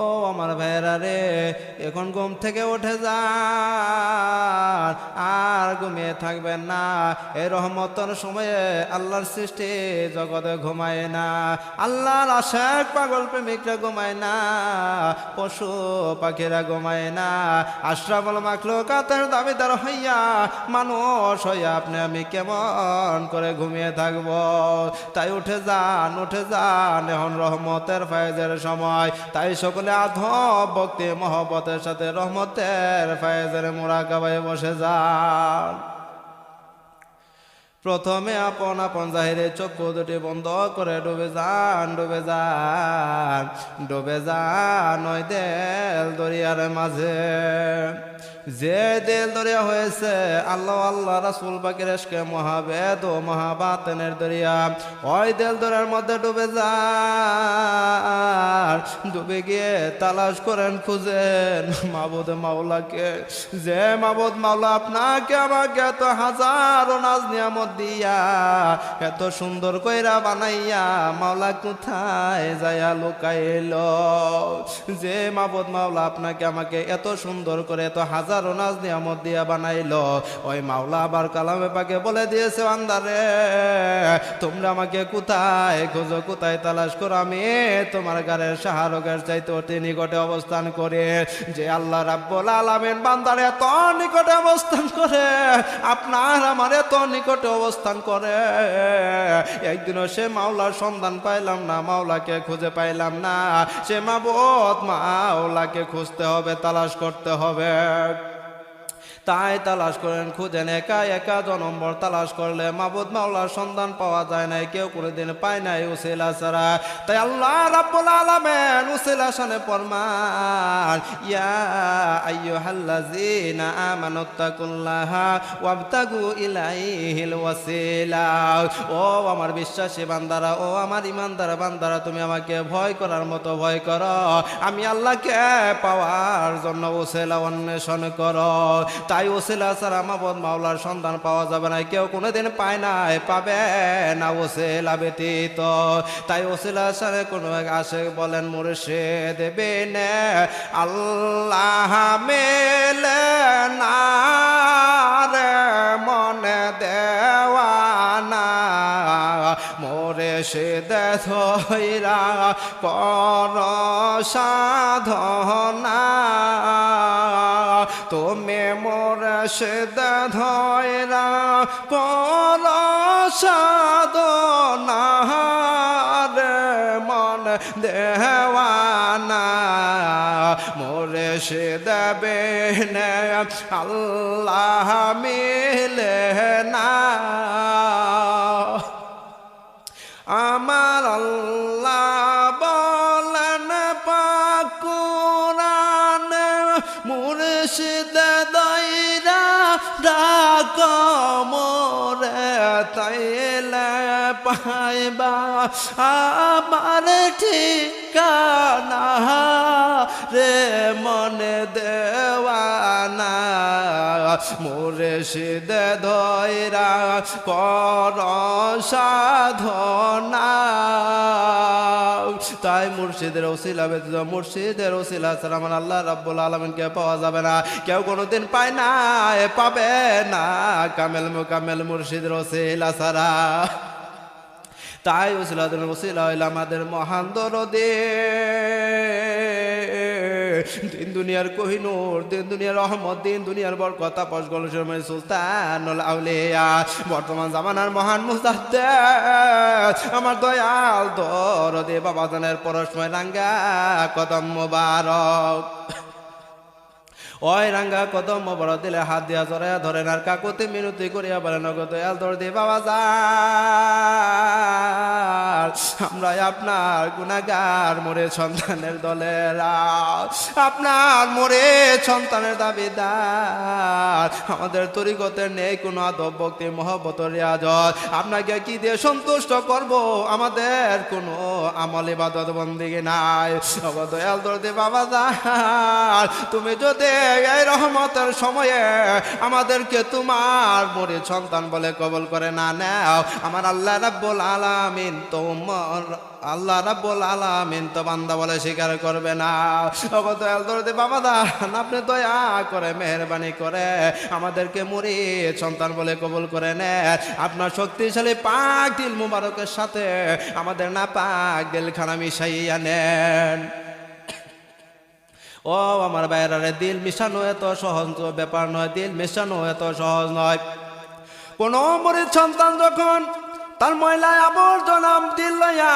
ও আমার ভাইরা রে এখন ঘুম থেকে উঠে যান, আর ঘুমিয়ে থাকবেন না। এই রহমতর সময়ে আল্লাহর সৃষ্টি জগতে ঘুমায় না। আল্লাহর আশেক পাগল প্রেমিকরা ঘুমায় না, পশু পাখিরা ঘুমায় না। আশ্রাবল মাখলো কাতের দাবিদার হইয়া মানুষ হইয়া আপনি আমি কেমন করে ঘুমিয়ে থাকব? তাই উঠে যান উঠে যান, এখন রহমতের ফায়জের সময়। তাই সকলে আধ ভক্তি মহব্বতের সাথে রহমতের ফায়েজের মোরাকাবায় বসে যান। প্রথমে আপন আপন জাহিরে চক্ষু দুটি বন্ধ করে ডুবে যান ডুবে যান ডুবে যান ওই দেল দরিয়ার মাঝে। যে দেল দরিয়া হয়েছে, আল্লাহ আল্লাহ রাসুল বাকির এসকে মহাবেদ ও মহাবাতেনের দরিয়া। ওই দেল দরিয়ার মধ্যে ডুবে যান, ডুবে গিয়ে তালাশ করেন, খুঁজেন মাবুদ মাওলাকে। যে মাবুদ মাওলা, আপনাকে আমাকে এত হাজারো নাজ নিয়ামত দিয়া, এত সুন্দর কইরা বানাইয়া, মাওলা কোথায় যায়া লুকাইল? যে মাবুদ মাওলা, আপনাকে আমাকে এত সুন্দর করে, এত হাজারো নাজ নিয়ামত দিয়া বানাইল। ওই মাওলা আবার কালামে পাকে বলে দিয়েছে, আন্দারে, তোমরা আমাকে কোথায়? খোঁজো, কোথায় তালাশ করো? আমি তোমার গাড়ের সাহারকের চাইতে অতি নিকটে অবস্থান করে। যে আল্লাহ রাব্বুল আলামিন বান্দার এত নিকটে অবস্থান করে, আপনার আমার এত নিকটে অবস্থান করে। একদিনও সে মাওলার সন্ধান পাইলাম না, মাওলাকে খুঁজে পাইলাম না। সে মাবত মাওলাকে খুঁজতে হবে, তালাশ করতে হবে। তাই তালাশ করেন খুঁজেন একা একা জনম্বর তালাশ করলে মাবুদ মাওলার সন্ধান পাওয়া যায় নাই, কেউ কোনোদিন পায় নাই উসিলা ছাড়া। তাই আল্লাহ রাব্বুল আলামিন উসিলা শানে ফরমান, ইয়া আইয়ুহাল্লাযীনা আমানুত্তাকুল্লাহা ওয়াবতাগু ইলাইহিল ওয়াসিলা। ও আমার বিশ্বাসী বান্দারা, ও আমার বান্দারা, তুমি আমাকে ভয় করার মতো ভয় করো। আমি আল্লাহকে পাওয়ার জন্য ওসেলা অন্বেষণ করো। তাই ওসেলা ছাড়া মাবদ মাওলার সন্ধান পাওয়া যাবে না। কেউ কোনোদিন পায় নাই পাবে না ওসেলা ব্যতীত। তাই ওসেলা ছাড়া কোনো এক আসে বলেন মুর্শে দেবে নে আল্লাহ মেলে না রে, মনে দেওয়ানা মোরে সে ধৈরা কর সাধনা তুমি মোর সে ধৈরা কর সাধনা রে মন দেওয়ানা মোরে সে দেবে আল্লাহ মিলে না। ডাক মোরে তাইলে পাইবা। আমার ঠিকানা রে মনে দেওয়ানা। মোরে সিদ ধৈরা কর সাধনা। তাই মুর্শিদের ওসিলা ব্যতীত মুর্শিদের ওসিলা আমার আল্লাহ রাব্বুল আলমিনকে পাওয়া যাবে না। কেউ কোনোদিন পায় না পাবে না। কামেল মুকামেল মুর্শিদের ওসিলা ছাড়া। তাই ওসিলাদের ওসিলা হইল আমাদের মহান দরদে। দিন দুনিয়ার কোহিনুর, দিন দুনিয়ার রহমত, দিন দুনিয়ার কথা পশ গলসের মানে সুলতান বর্তমান জামানার মহান মুস্তাদ্দে আমার দয়াল দরদে বাবা জানের পরশময় রাঙ্গা কদম মোবারক। ওই রাঙ্গা কদম বড় দিলে হাত দিয়া জড়াইয়া ধরেন আর কাকুতি মিনতি করিয়া বলেন নগদ দয়াল দর দিয়ে বাবা যার। আমরা আপনার গুণাগার মোরে সন্তানের দলেরা আপনার মোরে সন্তানের দাবিদার। আমাদের তরিগতের নেই কোনো আদব ভক্তি মহব্বত, রিয়াজত। আপনাকে কি দিয়ে সন্তুষ্ট করব? আমাদের কোনো আমল ইবাদত বন্দিগি নাই। দয়াল দর দিয়ে বাবা যার। তুমি যদি এই রহমতের সময়ে আমাদেরকে তোমার মরে সন্তান বলে কবল করে না নাও। আমার আল্লাহ রাব্বুল আলামিন তোমার আল্লাহ রাব্বুল আলামিন তো বান্দা বলে স্বীকার করবে না। ওগো দয়াল দরদি বাবা দান আপনি দয়া করে, মেহরবানি করে আমাদেরকে মুড়ি সন্তান বলে কবুল করে নেন। আপনার শক্তিশালী পাক দিল মুবারকের সাথে আমাদের না পাক দিলখানা মিশাইয়া নেন। ও আমার বাইরারে দিল মিশানো এত সহজ ব্যাপার নয়, দিল মিশানো এত সহজ নয়। কোন মরিদ সন্তান যখন তার ময়লায় আবর্জনা দিল লইয়া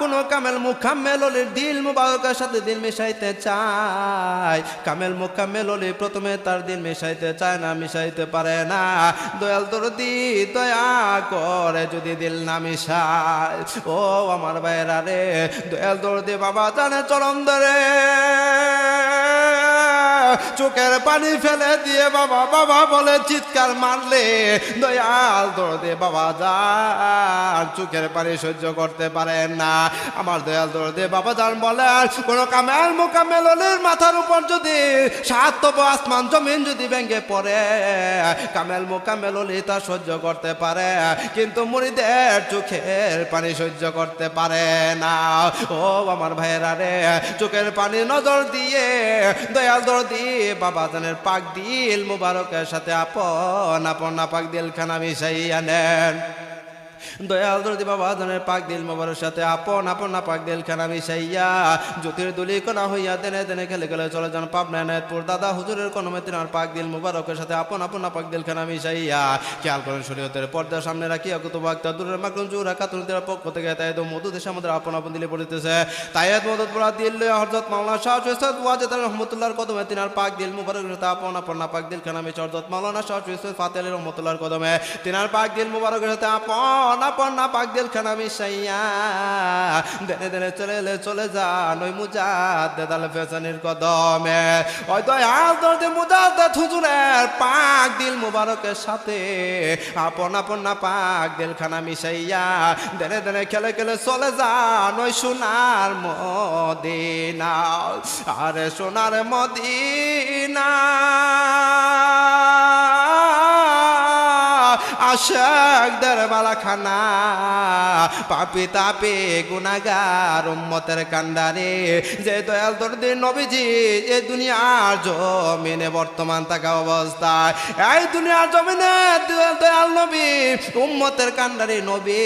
কোন কামেল মুখাম্মেল অলির দিল মুবারকের সাথে দিল মিশাইতে চায়। কামেল মুখাম্মেল অলি প্রথমে তার দিল মিশাইতে চায় না, মিশাইতে পারে না। দয়াল দরদি, দয়া করে যদি দিল না মিশায়। ও আমার বাইরা রে, দয়াল দরদি বাবা জানে চরম ধরে। চোখের পানি ফেলে দিয়ে বাবা বাবা বলে চিৎকার মারলে দয়াল দরদে বাবা যান চোখের পানি সহ্য করতে পারেন না। আমার দয়াল দরদে বাবা যান বলেন, কোনো কামেল মোকামেল মাথার উপর যদি সাত তব আসমান জমিন যদি ভেঙে পড়ে, কামেল মোকামেল তা সহ্য করতে পারে, কিন্তু মুড়িদের চোখের পানি সহ্য করতে পারে না। ও আমার ভাইয়েরা রে, চোখের পানি নজর দিয়ে, দয়াল দর দিয়ে বাবা জানের পাক দিল মুবারকের সাথে আপন আপন না পাক দিল খানা মিশাইয়া নেন। দয়াল দরদি বাবা, ধনের পাক দিল মোবারক সাথে। আপন আপন না পাক দিল খানা মিশাইয়া। জ্যোতির দুলি কোনা হইয়া দেনে দেনে খেলে খেলে চলে যান পাবনা নায়তপুর দাদা হুজুরের কোনো মেতিনার পাক দিল মুবারকের সাথে। আপন আপন না পাক দিল খানা মিশাইয়া। খেয়াল করেন শরীয়তের পর্দার সামনে রাখিয়া কত বাক্তা দূরের মাকরুম জুরা কাতুনদের পক্ষ থেকে তাই তো মধু দেশে আমাদের আপন আপন দিলে পড়িতেছে। তাইয়াত মদত পড়া দিল হরজত মাওলানা শাহ সৈয়দ ওয়াজেদ রহমতুল্লাহর কদমে তিনার পাক দিল মুবারকের সাথে। আপন আপন না পাক দিল খানা মিশা হরজত মাওলানা শাহ সৈয়দ ফাতেল রহমতুল্লাহর কদমে। তিনার পাক দিল মুবারকের সাথে। আপন আপন না পাক দিল খানা মিশাইয়া। দেনে দেনে চলে এলে চলে যান ওই মুজাদ দেদাল ফেসানির কদমে। ওই দয়াল দর্দে মুজাদ হুজুরের পাক দিল মুবারকের সাথে আপন আপন না পাক দিল খানা মিশাইয়া। দেনে দেনে খেলে খেলে চলে যান ওই সোনার মদিনা। আরে সোনার মদিনা। আশাকদের বালাখানা পাপি তাপে গুনাগার উম্মতের কান্ডারে। যে দয়াল দরদি নবীজি এই দুনিয়ার জমিনে বর্তমান থাকা অবস্থায়। এই দুনিয়ার জমিনে দয়াল নবী, উম্মতের কান্ডারে নবী।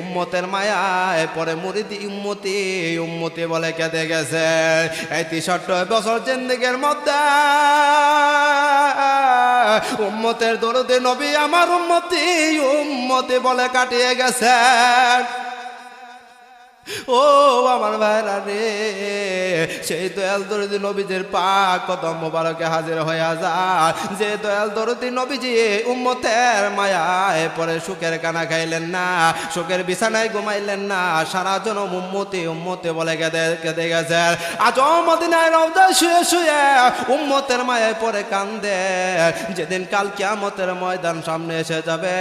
উম্মতের মায়ায় পরে মুরিদি উম্মতি উম্মতি বলে কেঁদে গেছে। এই তিষট্ট বছর জিন্দিগের মধ্যে উম্মতের দরদে নবী আমার উম্মতি উম্মতি বলে কাটিয়ে গেছেন। ও আমার ভাইরা রে, সেই দয়াল দরদি নবীজির পাক কদম মোবারকে হাজির হয়ে যা যে দয়াল দরদি নবীজি উম্মতের মায়ায় পরে সুখের কানা খাইলেন না, সুখের বিছানায় ঘুমাইলেন না সারা জন উম্মতি উম্মতি বলে কেঁদে কেঁদে গেছেন আজ মদিনায় রওজা শুয়ে শুয়ে উম্মতের মায়ায় পরে কান্দে। যেদিন কাল কিয়ামতের ময়দান সামনে এসে যাবে,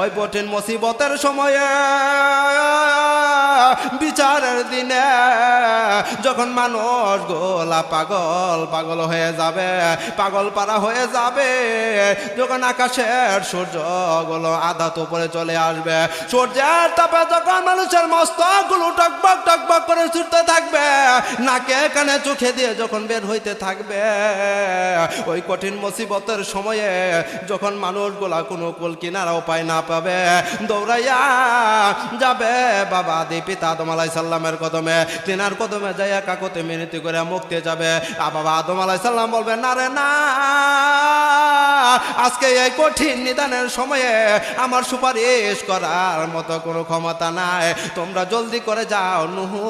ওই কঠিন মুসিবতের সময়ে বিচারের দিনে যখন মানুষ গোলা পাগল পাগল হয়ে যাবে, পাগল পারা হয়ে যাবে, যখন আকাশের সূর্যগুলো আধা তো উপরে চলে আসবে, সূর্যের তাপে যখন মানুষের মস্তকগুলো টকবক টকবক করে ছুটতে থাকবে, নাকে কানে চোখে দিয়ে যখন বের হইতে থাকবে, ওই কঠিন মুসিবতের সময়ে যখন মানুষগুলা কোনো কুল কিনারা উপায় না পাবে, দৌড়াইয়া যাবে বাবা আদি পিতা আদম আলাই সাল্লামের কদমে, তিনার কদমে যাইয়া কাকতে মিনতি করে মুক্তি যাবে। বাবা আদম আলাই সাল্লাম বলবে, না রে, না। আজকে এই কঠিন নিদানের সময়ে আমার সুপারিশ করার মতো কোনো ক্ষমতা নাই। তোমরা জলদি করে যাও নুহু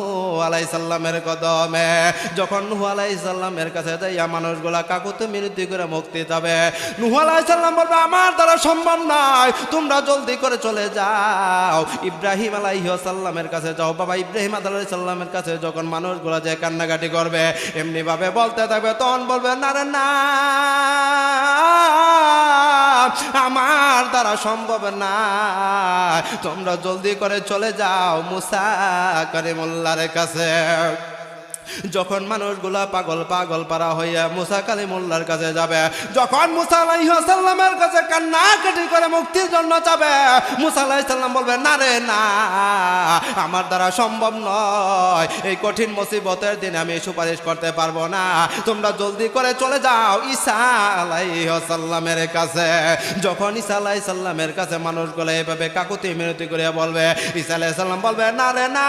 আলাই সাল্লামের কদমে। যখন নুহু আলাই সাল্লামের কাছে যাইয়া মানুষগুলা কাকুতে মিনতি করে মুক্তি যাবে নুহু আলাই সাল্লাম বলবে, আমার দ্বারা সম্ভব নয়, তোমরা জলদি করে চলে যাও। ইব্রাহিম আলাইহি সাল্লামের কাছে যাও। বাবা ইব্রাহিম আলাই সাল্লামের কাছে যখন মানুষগুলা যে কান্নাকাটি করবে, এমনিভাবে বলতে থাকবে, তখন বলবে, না না। আমার দ্বারা সম্ভব না। তোমরা জলদি করে চলে যাও মুসা করিমুল্লার কাছে। যখন মানুষগুলা পাগল পাগল পারা হইয়া মুসা কালী মোল্লার কাছে যাবে, যখন মুসা আলাইসাল্লামের কাছে কান্নাকাটি করে মুক্তির জন্য যাবে, মুসা আলাইসাল্লাম বলবে, না রে, না, আমার দ্বারা সম্ভব নয়। এই কঠিন মুসিবতের দিনে আমি সুপারিশ করতে পারব না। তোমরা জলদি করে চলে যাও ঈসা আলাইসাল্লামের কাছে। যখন ঈসা আলাইসাল্লামের কাছে মানুষগুলো এভাবে কাকুতি মিনতি করে বলবে, ঈসা আলাইসাল্লাম বলবে, না রে, না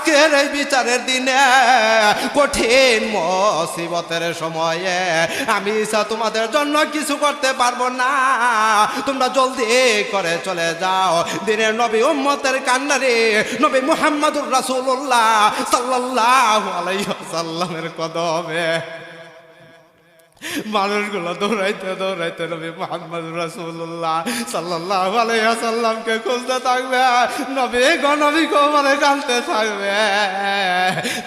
আজকের এই বিচারের দিনে কঠিন মসিবতের সময়ে আমি ইসা তোমাদের জন্য কিছু করতে পারব না। তোমরা জলদি করে চলে যাও। দিনের নবী উম্মতের কান্নারে নবী মুহাম্মদুর রাসূলুল্লাহ সাল্লাল্লাহু আলাইহি ওয়াসাল্লামের কদমে। মানুষগুলো দৌড়াইতে দৌড়াইতে নবী মোহাম্মদ রসুল্লাহ সাল্লাল্লাহু আলাইহি ওয়াসাল্লামকে খুঁজতে থাকবে। নবী গণবী কোমরে কাঁদতে থাকবে।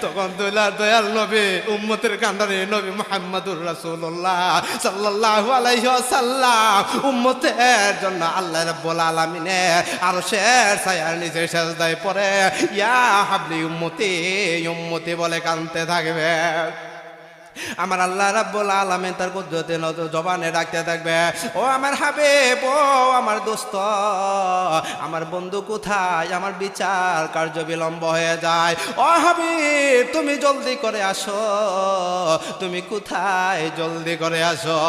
তখন দয়াল দয়াল নবী, উম্মতের কান্দারে নবী মোহাম্মদুর রাসূলুল্লাহ সাল্লাল্লাহু আলাইহি ওয়াসাল্লাম। উম্মতের জন্য আল্লাহ রাব্বুল আলামিনে আর শের সায়ার নিজে নিচে সেজদায় পরে ইয়া হাবলি উম্মতি উম্মতি বলে কাঁদতে থাকবে। আমার আল্লাহ রাব্বুল আলামিন তার কুদরতে নজর জবানে রাখতে থাকবে। ও আমার হাবিব, ও আমার দোস্ত, আমার বন্ধু কোথায়? আমার বিচার কার্য বিলম্ব হয়ে যায়। ও হাবিব, তুমি জলদি করে আসো। তুমি কোথায়? জলদি করে আসো।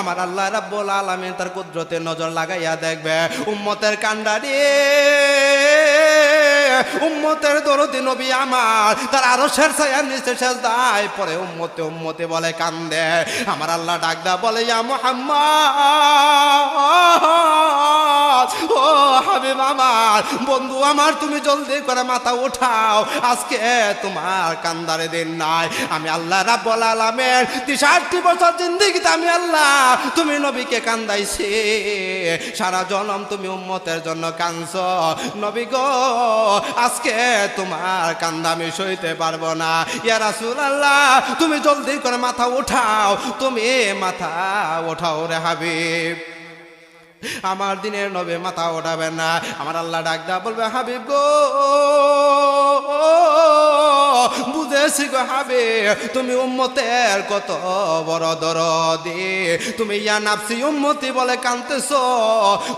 আমার আল্লাহ রাব্বুল আলামিন তার কুদরতে নজর লাগাইয়া দেখবে। উম্মতের কান্ডারি উম্মতের দরদি নবী আমার। তার আরও শের ছায়ার নিচে শেষ দায় পরে উম্মতে উম্মতে বলে কান্দে। আমার আল্লাহ ডাকদা বলে, ইয়া মোহাম্মদ! ও হাবিব আমার, বন্ধু আমার, তুমি জলদি করে মাথা উঠাও। আজকে তোমার কান্দারে দিন নাই। আমি আল্লাহ রাব্বুল আলামিন তিসাটটি বছর জিন্দিগিতে আমি আল্লাহ, তুমি নবীকে কান্দাইছি। সারা জনম তুমি উম্মতের জন্য কাঁদছ। নবী গো, আজকে তোমার কান্দা আমি সইতে পারব না। ইয়া রাসূলুল্লাহ, তুমি জলদি করে মাথা উঠাও। তুমি মাথা উঠাও রে হাবিব। আমার দিনের নবে মাথা ওঠাবে না। আমার আল্লাহ ডাকদা বলবে হাবিব গো। বুঝেছি গো হাবে তুমি উম্মতের কত বড় দরদি। তুমি ইয়া নাফসি উম্মতি বলে কানতেছ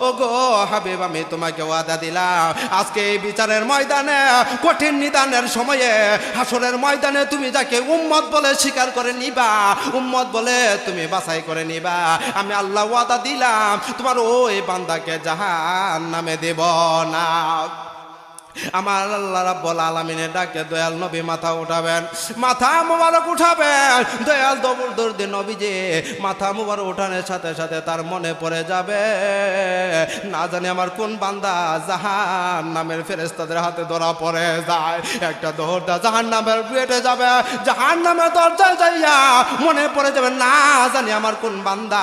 ও গো হাবিব, আমি তোমাকে ওয়াদা দিলাম। আজকে এই বিচারের ময়দানে, কঠিন নিদানের সময়ে হাসরের ময়দানে তুমি যাকে উম্মত বলে স্বীকার করে নিবা, উম্মত বলে তুমি বাছাই করে নিবা। আমি আল্লাহ ওয়াদা দিলাম, তোমার ওই বান্দাকে জাহান নামে দেব না। আমার আল্লাহ রাব্বুল আলামিনের ডাকে দয়াল নবী মাথা উঠাবেন, মাথা মোবারক উঠাবেন, দয়াল দবর দর্দি নবী যে মাথা মোবারক উঠানোর সাথে সাথে তার মনে পড়ে যাবে, না জানি আমার কোন বান্দা জাহান নামের ফেরেস্তাদের হাতে ধরা পড়ে যায়। একটা দৌড়টা জাহান পেটে যাবে জাহান নামের দরজায় যাইয়া মনে পড়ে যাবে, না জানি আমার কোন বান্দা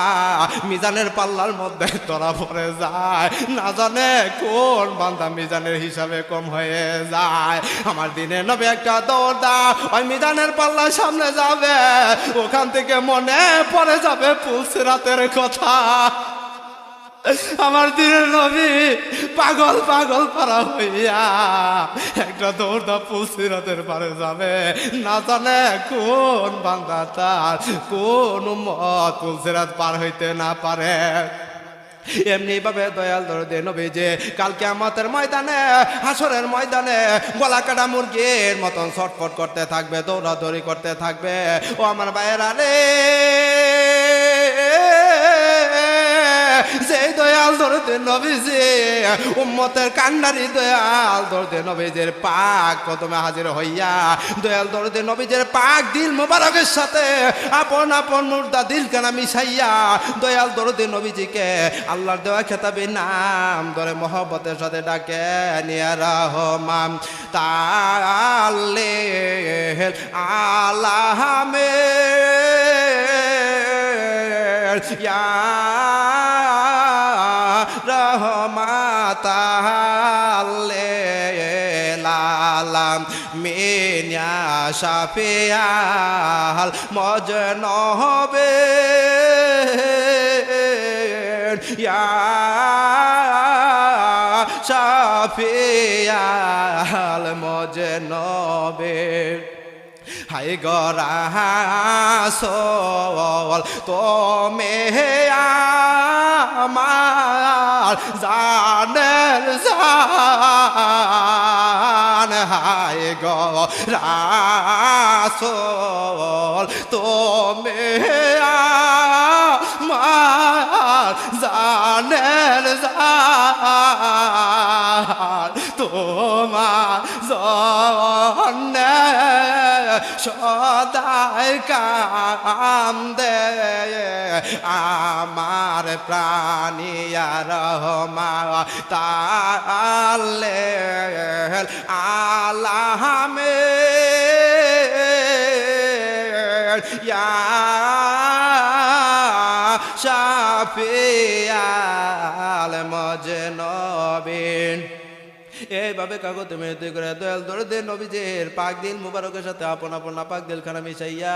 মিজানের পাল্লার মধ্যে ধরা পড়ে যায়। না জানে কোন বান্দা মিজানের হিসাবে কম হয়ে যায়। আমার দিনে নবে একটা দৌড় দা ওই মিজানের পাল্লার সামনে যাবে। ওখান থেকে মনে পড়ে যাবে পুলসিরাতের কথা। আমার দিনের নবী পাগল পাগল পারা হইয়া একটা দৌড়দা পুলসিরাতের পারে যাবে। না জানে কোন বান্দা তার, কোন মত পুলসিরাত পার হইতে না পারে। এমনি ভাবে দয়াল দরদে নবী যে কালকে আমাদের ময়দানে, হাসরের ময়দানে গলা কাটা মুরগির মতন ছটফট করতে থাকবে, দৌড়াদৌড়ি করতে থাকবে। ও আমার ভাইয়েরা রে! দয়াল দরদে নবী যে উম্মতের কান্ডারি দয়াল দরদে নবীজের পাক কদমে হাজির হইয়া, দয়াল দরদে নবীজের পাক দিল মোবারকের সাথে, আপন আপন মুর্দা দিল কানা মিশাইয়া, দয়াল দরদে নবীজিকে আল্লাহর দেওয়া খেতাবে নাম, ধরে মহব্বতের সাথে ডাকে, নিয়া রহমান তালে আলাহামে, ইয়া রহমাতালে লালাম মিনিয়া সাফিয়াল মজন হবে শাফিয়াল মজে নবের হাই গরাসল তোমে আমার জানের জান হাই গরাসল তোমে আমার জানের জান। তোমার জন্যে সদাই দে আমার প্রাণিয়া রহমা তালে আলামে ইয়া শাফিয়াল মজনবিন এইভাবে কাগতে মেহতে করে দয়াল দরদে নবীজের পাক দিল মুবারকের সাথে আপন আপন দিল খানা মিশাইয়া।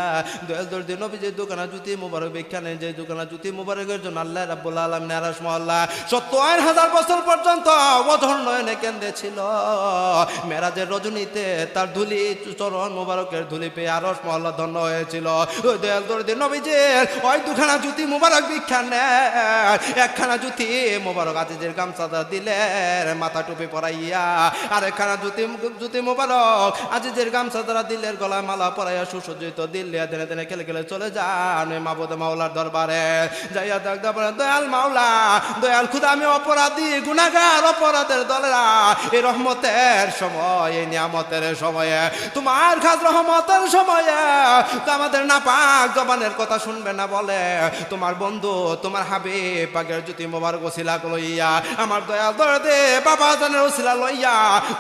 দয়াল দরদে নবীজের দোকানা জুতি মুবারক বিখ্যানে যে দোকানা জুতি মুবারকের জন্য আল্লাহ রাব্বুল আলামিন নারাস মহল্লা। সত্তর হাজার বছর পর্যন্ত অধর নয়নে কেন্দ্রে ছিল। মেরাজের রজনীতে তার ধুলি, চরণ মুবারকের ধুলি পেয়ে আরস মহল্লা ধন্য হয়েছিল। ওই দয়াল দরদে নবীজের ওই দুখানা জুতি মুবারক বিখ্যানে একখানা জুতি মুবারক আজিজের গামছাদা দিলের মাথা টুপি পরাইয়া আর একখানা জুতি জুতি মুবারক, আজিজের গামছা দ্বারা দিলের গলায় মালা পরাইয়া সুসজ্জিত দিল্লি দিনে দিনে খেলে খেলে চলে যান মাবুদ মাওলার দরবারে। যাইয়া দেখ তারপরে দয়াল মাওলা, দয়াল খুদা, আমি অপরাধী গুনাগার অপরাধের দলেরা এই রহমতের সময় এই নিয়ামতের সময়ে, তোমার খাস রহমতের সময়ে আমাদের না পাক জবানের কথা শুনবে না বলে, তোমার বন্ধু, তোমার হাবি পাকের জ্যোতি মোবারক ওসিলা লইয়া আমার দয়া দরদে, বাবা জানের ওসিলা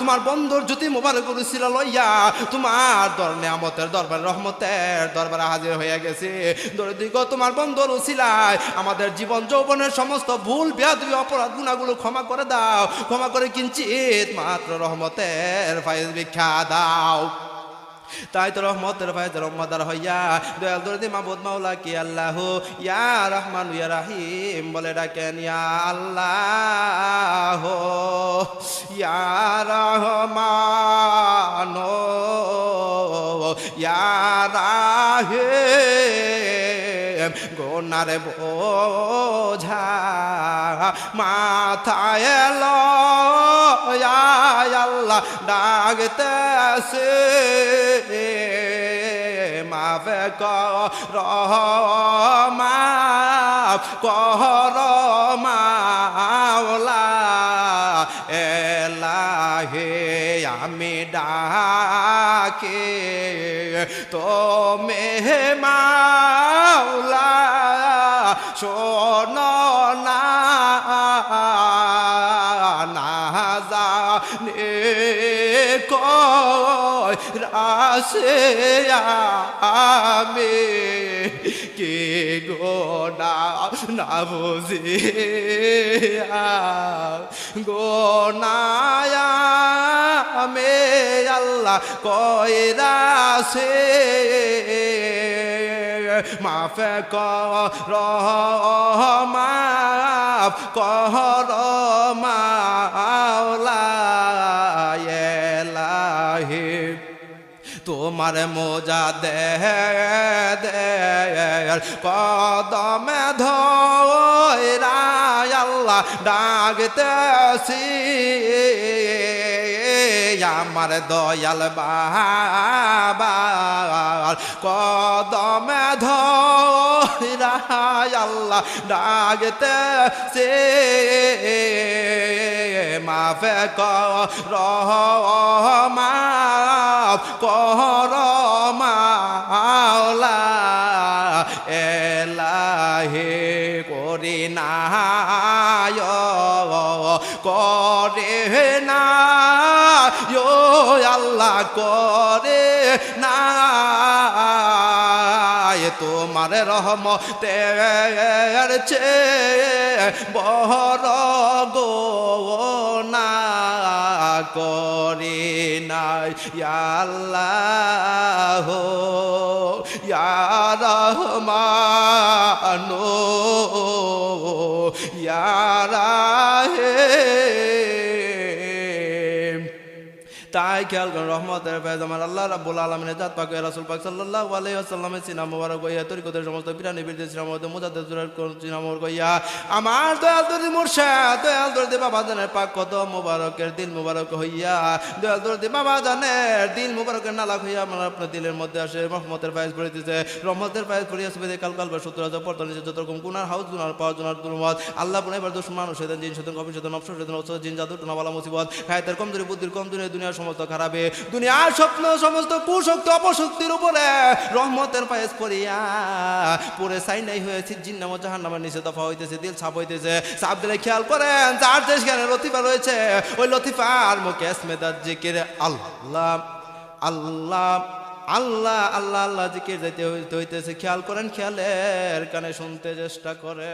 তোমার বন্ধুর জ্যোতি মোবারক ওসিলা লইয়া, তোমার দর নিয়ামতের দরবার, রহমতের দরবারে হাজির হয়ে গেছে। দরদিগ তোমার বন্ধুর উশিলায় আমাদের জীবন যৌবনের সমস্ত ভুল, বেয়াদবি, অপরাধ, গুণাগুলো ক্ষমা করে দাও। ক্ষমা করে কিঞ্চিত মাত্র রহমতের ফাইজ বিখ্যা দাও। তাই তো রহমতের ফায়দ রহমদার হইয়া, দয়াল দরদি মাবুদ মাওলা কি আল্লাহ? ইয়া রহমান, ইয়া রাহিম, বলে ডাকেন, ইয়া আল্লাহ। ইয়া রহমান, ইয়া রাহিম। গোনার বোঝা মাথায় এলো আল্লাহ ডাকতেছে, মাফে কর, মাফ কর, মাওলা, এলাহে আমি ডাকে তো মেহে মাওলা, শোন না কয়, রাসে আমি কে গোনা না বুঝে গো গোনায়া মে আল্লাহ কয়রাসে মাফ কর মাফ কর, মাওলা। তোমার মোজা দে কদমে ধরা আল্লাহ ডাকতেছি। আমার দয়াল বাবা কদমে ধরা আল্লাহ ডাকতে সে মাফে কর, মাফ কর, মাওলা এলাহে করি নায়, করে না। ইয়ো আল্লাহ করে না তোমার রহমতের চে বড় গো না করি নাই। আল্লাহ ইয়ারহমানো ইয়ারা হে তাই খেয়াল করেন, রহমতের ফেজ আমার আল্লাহ রাব্বুল আলামিনের জাত পাক রাসূল পাক সাল্লাল্লাহু আলাইহি ওয়াসাল্লামের সিনা মোবারক হইয়া তরিকতের সমস্ত পিরানি বীরদের সিনা মুজাদ্দিদ জুরার সিনা মোবারক হইয়া, আমার দয়াল দরদি মুর্শিদ, দয়াল দরদি বাবা জানের পাক কত মোবারকের দিল মোবারক হইয়া, দয়াল দরদি বাবা জানের দিল মোবারকের নালাক হইয়া আমার আপনার দিলের মধ্যে আসে রহমতের ফায়েজ পড়িতেছে রহমতের ফায়েজ পড়িয়া সুবিধে কাল কাল বা সত্তর হাজার পর্দা নিচে যত রকম গুনার হাউস, গুনার পাওয়ার জোনার দুর্মত, আল্লাহ পুনে দুশ্মন মানুষ সেদিন, জিন সেদিন কবি সেদিন অপসর সেদিন অপসর জিন জাদু টুনাওয়ালা মুসিবত খায়তের কম দূরে বুদ্ধির কম দূরে দুনিয়ার সমস্ত খারাপে। দুনিয়ার স্বপ্ন, সমস্ত কুশক্তি অপশক্তির উপরে রহমতের পায়েস পড়িয়া পরে সাই নাই হয়েছে জিন জাহান নামার নিচে দফা হইতেছে, দিল ছাপ হইতেছে। ছাপ দিলে খেয়াল করেন, যার দেশ জ্ঞানের লতিফা রয়েছে, ওই লতিফার মুখে স্মেদার জিকির, আল্লাহ আল্লাহ আল্লাহ আল্লাহ আল্লাহ জিকির যাইতে হইতে হইতেছে। খেয়াল করেন, খেয়ালের কানে শুনতে চেষ্টা করে